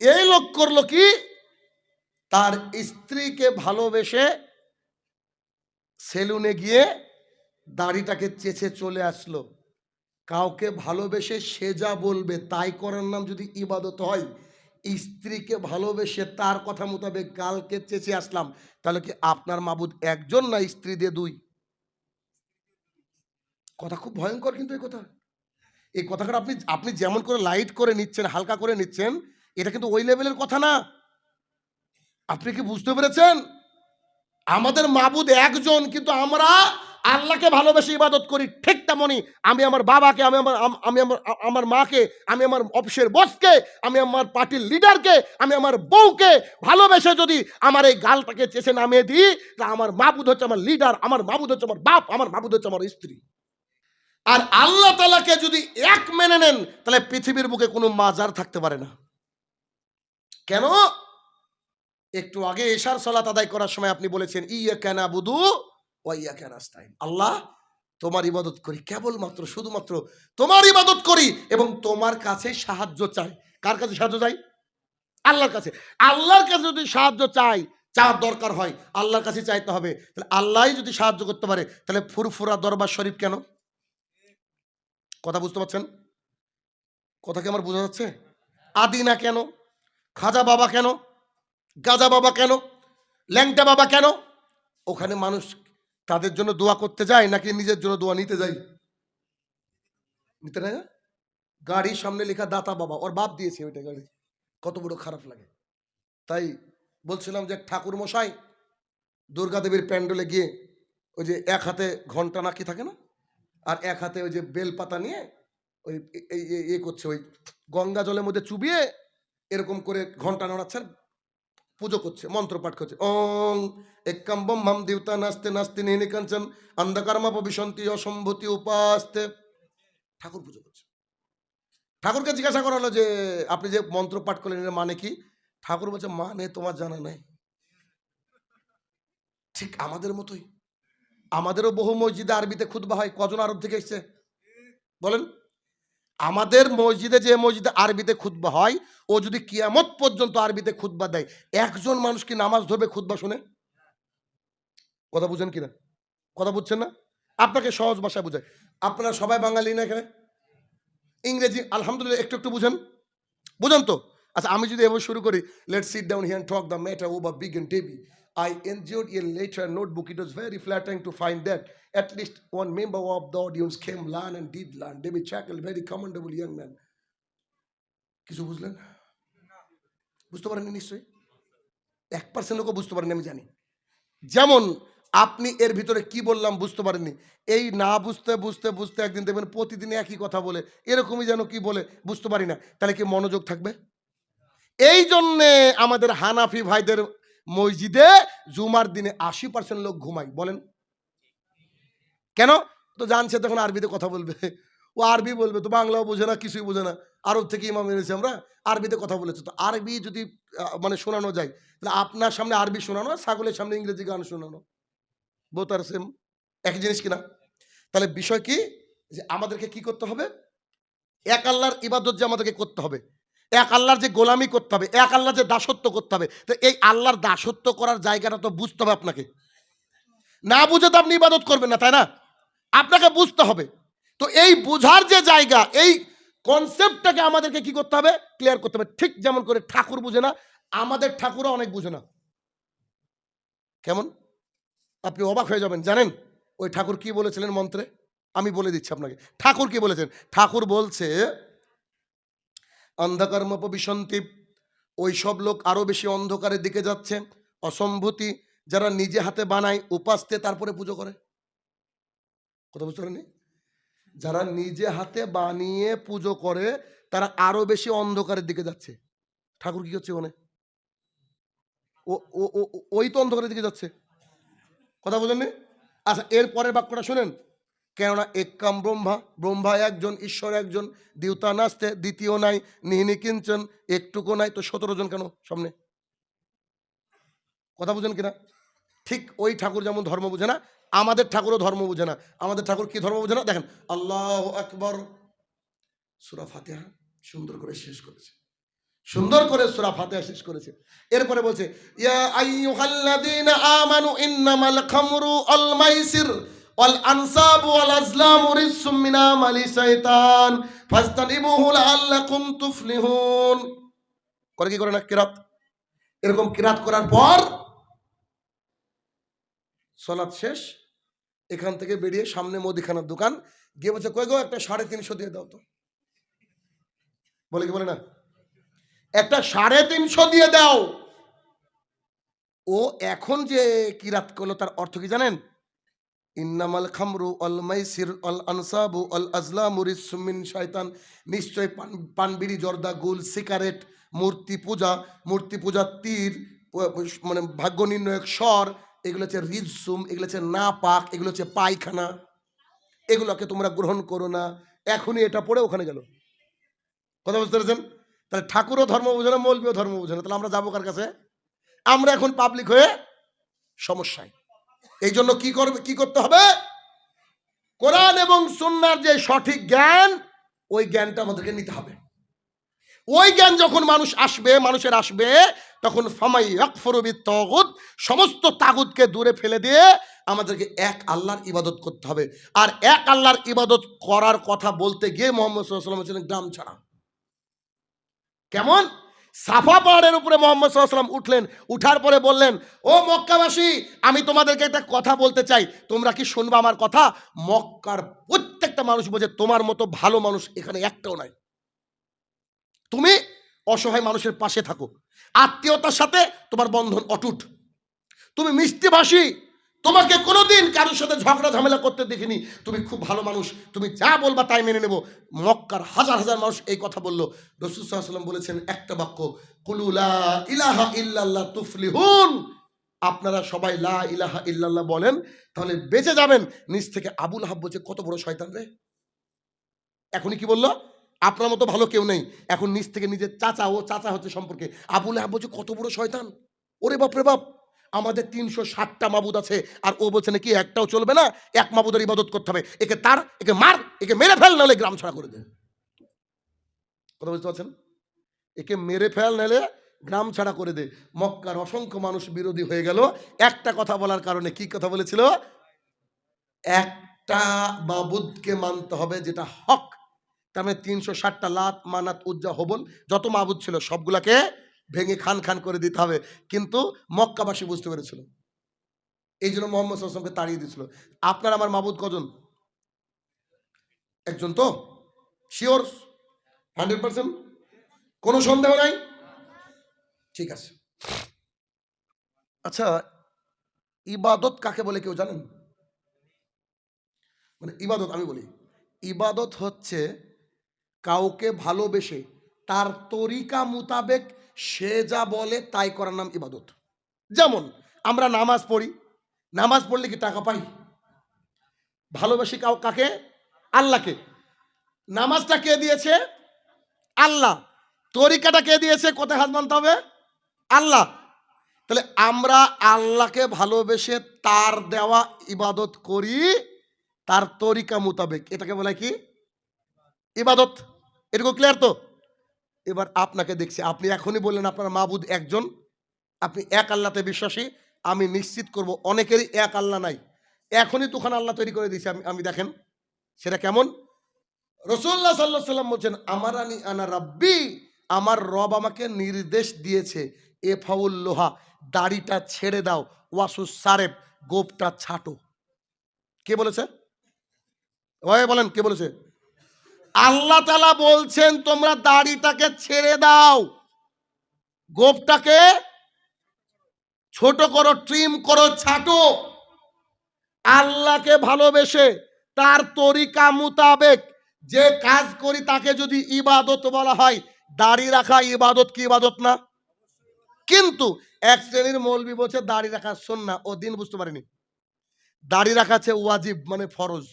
এই লোক করল কি? তার স্ত্রীকে ভালোবেসে সেলুনে গিয়ে দাড়িটাকে চেঁচে চলে আসলো। কাউকে ভালোবেসে সে যা বলবে তাই করার নাম যদি ইবাদত হয়, স্ত্রীকে ভালোবেসে তার কথা মোতাবেক কালকে চেঁচে আসলাম, তাহলে কি আপনার মাবুদ একজন না স্ত্রী দিয়ে দুই? কথা খুব ভয়ঙ্কর কিন্তু এই কথা। এই কথাটা আপনি আপনি যেমন করে লাইট করে নিচ্ছেন, হালকা করে নিচ্ছেন এটা কিন্তু ওই লেভেলের কথা না। আপনি কি বুঝতে পেরেছেন? আমাদের মাবুদ একজন, কিন্তু আমরা আল্লাহকে ভালোবেসে ইবাদত করি ঠিক তেমনই। আমি আমার বাবাকে, আমি আমার আমি আমার আমার মাকে, আমি আমার অফিসের বসকে আমি আমার পার্টির লিডারকে আমি আমার বউকে ভালোবেসে যদি আমার এই গালটাকে চেষে নামিয়ে দিই, তা আমার মাবুদ হচ্ছে আমার লিডার আমার মাবুদ হচ্ছে আমার বাপ, আমার মাবুদ হচ্ছে আমার স্ত্রী। আর আল্লাহ তালাকে যদি এক মেনে নেন, তাহলে পৃথিবীর বুকে কোনো মাজার থাকতে পারে না। কেন? একটু আগে এশার সলাত আদায় করার সময় আপনি বলেছেন ইয়া কেনা বুধু ওয়াইয়া কেন আল্লাহ, তোমার ইবাদত করি, কেবলমাত্র, শুধুমাত্র তোমার ইবাদত করি এবং তোমার কাছে সাহায্য চাই। কার কাছে সাহায্য চাই? আল্লাহর কাছে। আল্লাহর কাছে যদি সাহায্য চাই, চাওয়ার দরকার হয়, আল্লাহর কাছে চাইতে হবে। তাহলে আল্লাহই যদি সাহায্য করতে পারে, তাহলে ফুরফুরা দরবার শরীফ কেন? কথা বুঝতে পারছেন? কথা কি আমার বোঝা যাচ্ছে? আদিনা কেন? খাজা বাবা কেন? গাজা বাবা কেন? ল্যাংটা বাবা কেন? ওখানে মানুষ তাদের জন্য দোয়া করতে যায় নাকি নিজের জন্য দোয়া নিতে যায়? নিতে না? গাড়ির সামনে লেখা দাতা বাবা, ওর বাপ দিয়েছে ওইটা গাড়ি। কত বড় খারাপ লাগে। তাই বলছিলাম যে ঠাকুর মশাই দুর্গাদেবীর প্যান্ডেলে গিয়ে ওই যে এক হাতে ঘণ্টা নাকি থাকে না? আর এক হাতে ওই যে বেলপাতা নিয়ে ওই এই করছে, ওই গঙ্গা জলের মধ্যে চুবিয়ে এরকম করে ঘণ্টা নড়াচ্ছে আর পুজো করছে, মন্ত্র পাঠ করছে। ওং একাম্বম মাম দেবতা নাস্তে নাস্তে নিহিনি কাঞ্চন অন্ধকারমা ভবিষ্যন্তি অসম্ভূতি উপাস্তে। ঠাকুর পুজো করছে। ঠাকুরকে জিজ্ঞাসা করা হলো যে, আপনি যে মন্ত্র পাঠ করলেন, এর মানে কি? ঠাকুর বলছে মানে তোমার জানা নাই। ঠিক আমাদের মতোই। আমাদেরও বহু মসজিদে আরবিতে খুতবা হয়, কজন আরব থেকে এসছে? বলেন। আমাদের মসজিদে যে মসজিদে আরবিতে খুতবা হয়, ও যদি কিয়ামত পর্যন্ত আরবিতে খুতবা দেয়, একজন মানুষ কি নামাজ ধরবে খুতবা শুনে? কথা বুঝেন কিনা? কথা বুঝছেন না? আপনাকে সহজ ভাষায় বুঝায় আপনারা সবাই বাঙালি না এখানে? ইংরেজি, আলহামদুলিল্লাহ, একটু একটু বুঝেন। বুঝেন তো? আচ্ছা আমি যদি এবার শুরু করি let sit down here talk the matter over big end table I enjoyed a later notebook. It was very flattering to find that at least one member of the audience came learn and did learn. David Chackle, very commendable young man. কিছু বুঝলেন বুঝতে পারেননি নিশ্চয়ই এক percent লোকও বুঝতে পারেনি আমি জানি যেমন আপনি এর ভিতরে কি বললাম বুঝতে পারেননি এই না বুঝতে বুঝতে বুঝতে একদিন দেখবেন প্রতিদিন একই কথা বলে এরকমই যেন কি বলে বুঝতে পারি না তাহলে কি মনোযোগ থাকবে এই জন্যে আমাদের হানাফি ভাইদের মসজিদে জুমার দিনে আশি পার্সেন্ট লোক ঘুমায়, বলেন। কেন? তো জানছে তখন আরবিতে কথা বলবে। ও আরবি বলবে, তো বাংলাও বোঝে না, কিছুই বোঝে না। আরব থেকে ইমাম এনেছি আমরা, আরবিতে কথা বলেছে। তো আরবি যদি মানে শোনানো যায়, তাহলে আপনার সামনে আরবি শোনানো ছাগলের সামনে ইংরেজি গান শোনানো। বোথ আর সেম এক জিনিস কিনা তাহলে বিষয় কি? যে আমাদেরকে কি করতে হবে? এক আল্লাহর ইবাদত যে আমাদেরকে করতে হবে এক আল্লাহর যে গোলামি করতে হবে, এক আল্লাহর যে দাসত্ব করতে হবে, তো এই আল্লাহর দাসত্ব করার জায়গাটা তো বুঝতে হবে আপনাকে। না বুঝে তো আপনি ইবাদত করবেন না, তাই না? আপনাকে বুঝতে হবে। তো এই বুঝার যে জায়গা, এই কনসেপ্টটাকে আমাদেরকে কি করতে হবে? ক্লিয়ার করতে হবে। ঠিক যেমন করে ঠাকুর বুঝে না, আমাদের ঠাকুরও অনেক বুঝে না। কেমন? আপনি অবাক হয়ে যাবেন, জানেন? ওই ঠাকুর কি বলেছিলেন মন্ত্রে? আমি বলে দিচ্ছি আপনাকে। ঠাকুর কি বলেছেন? ঠাকুর বলছে অন্ধকারম বিসন্তি ওই সব লোক আরও বেশি অন্ধকারের দিকে যাচ্ছে। অসম্ভূতি যারা নিজে হাতে বানায়, উপাসতে তারপরে পুজো করে। কথা বুঝতে পারেননি? যারা নিজে হাতে বানিয়ে পুজো করে, তারা আরও বেশি অন্ধকারের দিকে যাচ্ছে। ঠাকুর কি হচ্ছে ওখানে? ওই তো অন্ধকারের দিকে যাচ্ছে। কথা বুঝলেন আচ্ছা এরপরের বাক্যটা শুনেন। কেননা একাম ব্রহ্মা ব্রহ্মা একজন, ঈশ্বর একজন দেবতা নাচতে দ্বিতীয় নাই, নিহিনি কিঞ্চন, একটুকু নাই, তো সতেরো জন কেন সামনে? কথা বুঝেন কিনা? ঠিক ওই ঠাকুর যেমন ধর্ম বুঝে না, আমাদের ঠাকুরও ধর্ম বুঝে না। আমাদের ঠাকুর কি ধর্ম বুঝে না? দেখেন, আল্লাহ আকবর। সুরা ফাতিহা সুন্দর করে শেষ করেছে। সুন্দর করে সূরা ফাতিহা শেষ করেছে। এরপরে বলছে, ইয়া আইয়ুহাল্লাযীনা আমানু ইন্নামাল খামরু আল মাইসির ওয়াল আনসাবু ওয়াল আজলামু রিজসুম মিন আমালি শাইতান ফাজতানিবুহু লাআল্লাকুম তুফলিহুন। করে কি করে না কিরাত? এরকম কিরাত করার পর সলাৎ শেষ, এখান থেকে বেরিয়ে সামনে মুদিখানার দোকান, গিয়ে বলছে, কই গো, একটা সাড়ে তিনশো দিয়ে দাও তো। বলে কি বলে না? একটা সাড়ে তিনশো দিয়ে দাও। ও এখন যে কিরাত করল তার অর্থ কি জানেন? ইন্নামাল খামরু অল মাইসির অল আনসাবু অল আজলামু রিসমিন শয়তান নিশ্চয় পান, পানবিড়ি, জর্দা, গুল, সিগারেট, মূর্তি পূজা মূর্তি পূজা তীর মানে ভাগ্য নির্ণয়ক স্বর, এগুলো হচ্ছে রিজসুম এগুলো হচ্ছে না পাক এগুলো হচ্ছে পায়খানা। এগুলোকে তোমরা গ্রহণ করো না। এখনই এটা পড়ে ওখানে গেল। কথা বুঝতে পেরেছেন? তাহলে ঠাকুরও ধর্ম বোঝে না, মৌলবীও ধর্ম বোঝে না। তাহলে আমরা যাব কার কাছে? আমরা এখন পাবলিক হয়ে সমস্যায়। এই জন্য কি করবে, কি করতে হবে? কোরআন এবং সুন্নার যে সঠিক জ্ঞান, ওই জ্ঞানটা আমাদেরকে নিতে হবে। ওই জ্ঞান যখন মানুষ আসবে, মানুষের আসবে, তখন ফামাই আকফরবি তগুত সমস্ত তাগুতকে দূরে ফেলে দিয়ে আমাদেরকে এক আল্লাহর ইবাদত করতে হবে। আর এক আল্লাহর ইবাদত করার কথা বলতে গিয়ে মোহাম্মদ সাল্লাম ছিলেন গ্রাম ছাড়া। কেমন? সাফা পাহাড়ের উপরে মোহাম্মদ সাল্লাম উঠলেন, উঠার পরে বললেন, ও মক্কাবাসী, আমি তোমাদেরকে একটা কথা বলতে চাই। তোমরা কি শুনবা আমার কথা? মক্কার প্রত্যেকটা মানুষ বোঝে তোমার মতো ভালো মানুষ এখানে একটাও নাই। তুমি অসহায় মানুষের পাশে থাকো। আত্মীয়তার সাথে তোমার বন্ধন অটুট। তুমি মিষ্টিভাষী তোমাকে কোনোদিন কারোর সাথে ঝগড়া ঝামেলা করতে দেখিনি। তুমি খুব ভালো মানুষ। তুমি যা বলবা তাই মেনে নেব। মক্কার হাজার হাজার মানুষ এই কথা বলল। রসুল সাল্লাম বলেছেন একটা বাক্য ইলাহা তুফলিহুন। আপনারা সবাই লা ইলাহা ইল্লাল্লাহ বলেন, তাহলে বেঁচে যাবেন। নিজ থেকে আবুল হাব বলছে, কত বড় শয়তান রে! এখনই কি বলল? আপনার মতো ভালো কেউ নেই। এখন নিজ থেকে নিজের চাচা ও চাচা হচ্ছে সম্পর্কে। আবুল হাব বলছে, কত বড় শয়তান! ওরে বাপ রে বাপ! আমাদের তিনশো ষাটটা মাবুদ আছে। আর ও বলছে নাকি একটাও চলবে না, এক মাবুদের ইবাদত করতে হবে। একে তার, একে মার, একে মেরে ফেল, নাহলে গ্রাম ছাড়া করে দে। কথা বুঝতে পারছেন? একে মেরে ফেল, নাহলে গ্রাম ছাড়া করে দে। মক্কার অসংখ্য মানুষ বিরোধী হয়ে গেল। একটা কথা বলার কারণে কি কথা বলেছিল? একটা মাবুদকে মানতে হবে যেটা হক। তার মানে তিনশো ষাটটা লাত, মানাত, উজ্জা হবল যত মাবুদ ছিল সবগুলাকে ভেঙে খান খান করে দিতে হবে। কিন্তু মক্কাবাসী বুঝতে পেরেছিল। এই জন্য মোহাম্মদ আসলামকে তাড়িয়ে দিয়েছিল। আপনার আমার মাবুদ কজন? একজন তো? শিওর হান্ড্রেড পার্সেন্ট কোনো সন্দেহ নাই? ঠিক আছে। আচ্ছা ইবাদত কাকে বলে কেউ জানেন? মানে ইবাদত আমি বলি। ইবাদত হচ্ছে কাউকে ভালোবেসে তার তরিকা মোতাবেক সে যা বলে তাই করার নাম ইবাদত। যেমন, আমরা নামাজ পড়ি, নামাজ পড়লে কি টাকা পাই? ভালোবাসি কাউ, কাকে? আল্লাহকে। নামাজটা কে দিয়েছে? আল্লাহ। তরিকাটা কে দিয়েছে? কোথায় হাত মানতে হবে? আল্লাহ। তাহলে আমরা আল্লাহকে ভালোবেসে তার দেওয়া ইবাদত করি, তার তরিকা মোতাবেক। এটাকে বলে কি? ইবাদত। এটুকু ক্লিয়ার তো? এবার আপনাকে দেখছি। আপনি এখনই বললেন আপনার মাবুদ একজন। আপনি এক আল্লাতে বিশ্বাসী। আমি নিশ্চিত করব, অনেকেরই এক আল্লাহ নাই। এখনই তোখানে আল্লাহ তৈরি করে দিয়েছি। আমি আমি দেখেন, সেটা কেমন? রসুল্লাহ সাল্লাহ সাল্লাম বলছেন, আমার আনি আনা রাব্বি, আমার রব আমাকে নির্দেশ দিয়েছে, এ ফাউল লোহা, দাড়িটা ছেড়ে দাও, ওয়াসু সারেব, গোপটা ছাটো। কে বলেছে? ওই বলেন, কে বলেছে? আল্লাহ তালা বলছেন, তোমরা দাড়িটাকে ছেড়ে দাও। গোপটাকে ছোট করো ট্রিম করো, ছাটো। আল্লাহকে ভালোবেসে তার তরিকা মোতাবেক যে কাজ করি তাকে যদি ইবাদত বলা হয়, দাড়ি রাখা ইবাদত কি ইবাদত না? কিন্তু এক শ্রেণির মৌলবি বলছে, দাড়ি রাখা না ও দিন বুঝতে পারিনি। দাড়ি রাখা ওয়াজিব মানে ফরজ।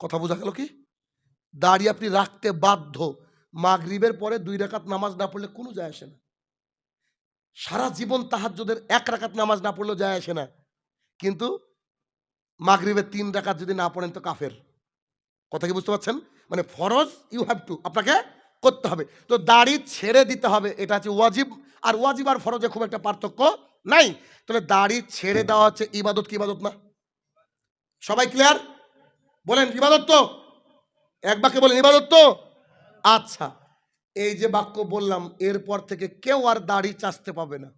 কথা বোঝা গেল কি? দাড়ি আপনি রাখতে বাধ্য। মাগরিবের পরে দুই রাকাত নামাজ না পড়লে কোনো যায় আসে না। সারা জীবন তাহাজ্জুদের এক রাকাত নামাজ না পড়লেও যায় আসে না। কিন্তু মাগরিবের তিন রাকাত যদি না পড়েন তো কাফের। কথা কি বুঝতে পারছেন? মানে ফরজ ইউ হ্যাভ টু আপনাকে করতে হবে। তো দাড়ি ছেড়ে দিতে হবে, এটা হচ্ছে ওয়াজিব। আর ওয়াজিব আর ফরজে খুব একটা পার্থক্য নাই। তাহলে দাড়ি ছেড়ে দেওয়া হচ্ছে ইবাদত কি ইবাদত না? সবাই ক্লিয়ার বলেন, ইবাদত তো? এক বাক্যে বলেন, ইবাদত তো? আচ্ছা এই যে বাক্য বললাম, এরপর থেকে কেউ আর দাড়ি চাচতে পাবে না।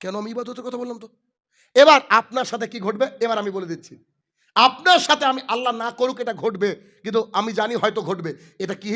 কেন আমি ইবাদতের কথা বললাম তো? এবার আপনার সাথে কি ঘটবে? এবার আমি বলে দিচ্ছি। আপনার সাথে আমি, আল্লাহ না করুক এটা ঘটবে, কিন্তু আমি জানি হয়তো ঘটবে। এটা কি?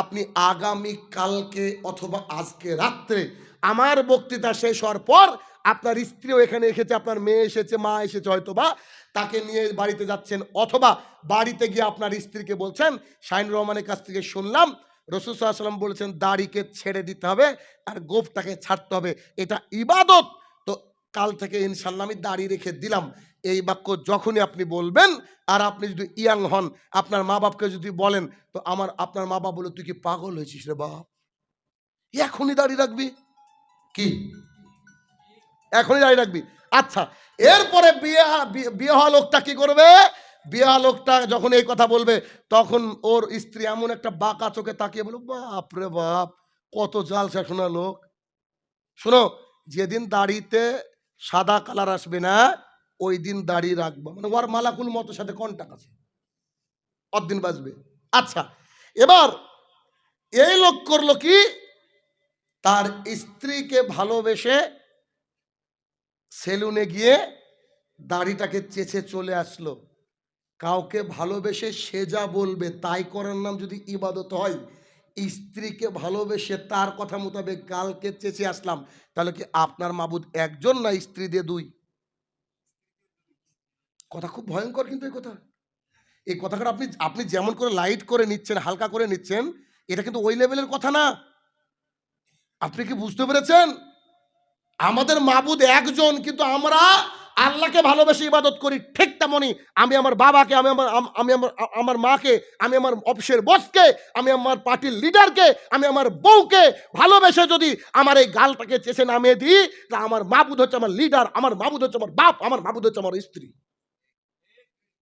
আপনি আগামী কালকে অথবা আজকে রাত্রে আমার বক্তৃতা শেষ হওয়ার পর আপনার স্ত্রীও এখানে এসেছে, আপনার মেয়ে এসেছে, মা এসেছে হয়তো বা তাকে নিয়ে বাড়িতে যাচ্ছেন অথবা বাড়িতে গিয়ে আপনার স্ত্রীকে বলছেন শাহিন রহমানের কাছ থেকে শুনলাম, রসুল সাল্লাম বলেছেন, দাড়িকে ছেড়ে দিতে হবে আর গোফটাকে ছাড়তে হবে, এটা ইবাদত। তো কাল থেকে ইনশাল্লাহ আমি দাড়ি রেখে দিলাম। এই বাক্য যখনই আপনি বলবেন, আর আপনি যদি ইয়াং হন, আপনার মা বাপকে যদি বলেন, তো আমার, আপনার মা বাপ বলে, তুই কি পাগল হয়েছিস রে বাপ? এখনই দাড়ি রাখবি। কি? এখনই দাড়ি রাখবি। আচ্ছা এরপরে বিয়ে বিয়ে- হওয়া লোকটা কি করবে? বিয়ে লোকটা যখন এই কথা বলবে, তখন ওর স্ত্রী এমন একটা বাঁকা চোখে তাকিয়ে বলবে বাপ রে বাপ, কত জালসা শোনা লোক। শোনো, যেদিন দাড়িতে সাদা কালার আসবে না, ওই দিন দাড়ি রাখব। মানে ওর মালাকুল মতো সাথে কন্টাক্ট আছে। অদিন বাজবে আচ্ছা এবার এই লোক করল কি? তার স্ত্রীকে ভালোবেসে সেলুনে গিয়ে দাড়িটাকে চেঁচে চলে আসলো। কাউকে ভালোবেসে সে যা বলবে, তাই করার নাম যদি ইবাদত হয়, স্ত্রীকে ভালোবেসে তার কথা মোতাবেক কালকে চেঁচে আসলাম, তাহলে কি আপনার মাবুদ একজন না স্ত্রী দিয়ে দুই? কথা খুব ভয়ঙ্কর কিন্তু এই কথা। এই কথাটা আপনি আপনি যেমন করে লাইট করে নিচ্ছেন, হালকা করে নিচ্ছেন, এটা কিন্তু ওই লেভেলের কথা না। আপনি কি বুঝতে পেরেছেন? আমাদের মাবুদ একজন, কিন্তু আমরা আল্লাহকে ভালোবেসে ইবাদত করি ঠিক তেমনই। আমি আমার বাবাকে, আমি আমার আমি আমার আমার মাকে, আমি আমার অফিসের বসকে, আমি আমার পার্টির লিডারকে, আমি আমার বউকে ভালোবেসে যদি আমার এই গালটাকে চেষে নামিয়ে দিই, তা আমার মাবুদ হচ্ছে আমার লিডার, আমার মাবুদ হচ্ছে আমার বাপ, আমার মাবুদ হচ্ছে আমার স্ত্রী।